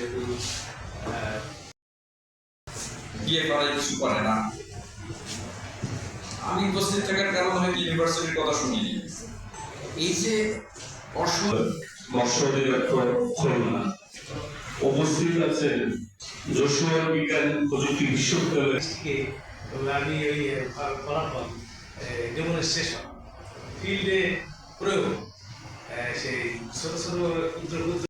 আহ, বিয়ে করার কিছু করে না। আমি উপস্থিত থাকার কারণ হয়তো ইউনিভার্সিটির কথা শুনিনি এই যে উপস্থিত আছেন যশোর বিজ্ঞান প্রযুক্তি বিশ্ববিদ্যালয় আমি ওই ফলাফল ডেমনস্ট্রেশন ফিল্ডে প্রয়োগ সেই ছোট ছোট ক্ষুদ্র ক্ষুদ্র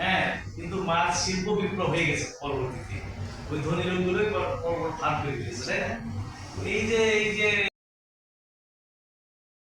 হ্যাঁ কিন্তু মাছ শিল্প বিপ্লব হয়ে গেছে পরবর্তীতে। ওই ধনী লোকগুলোই ফাঁদ হয়ে গেছে তাই না? এই যে এই যে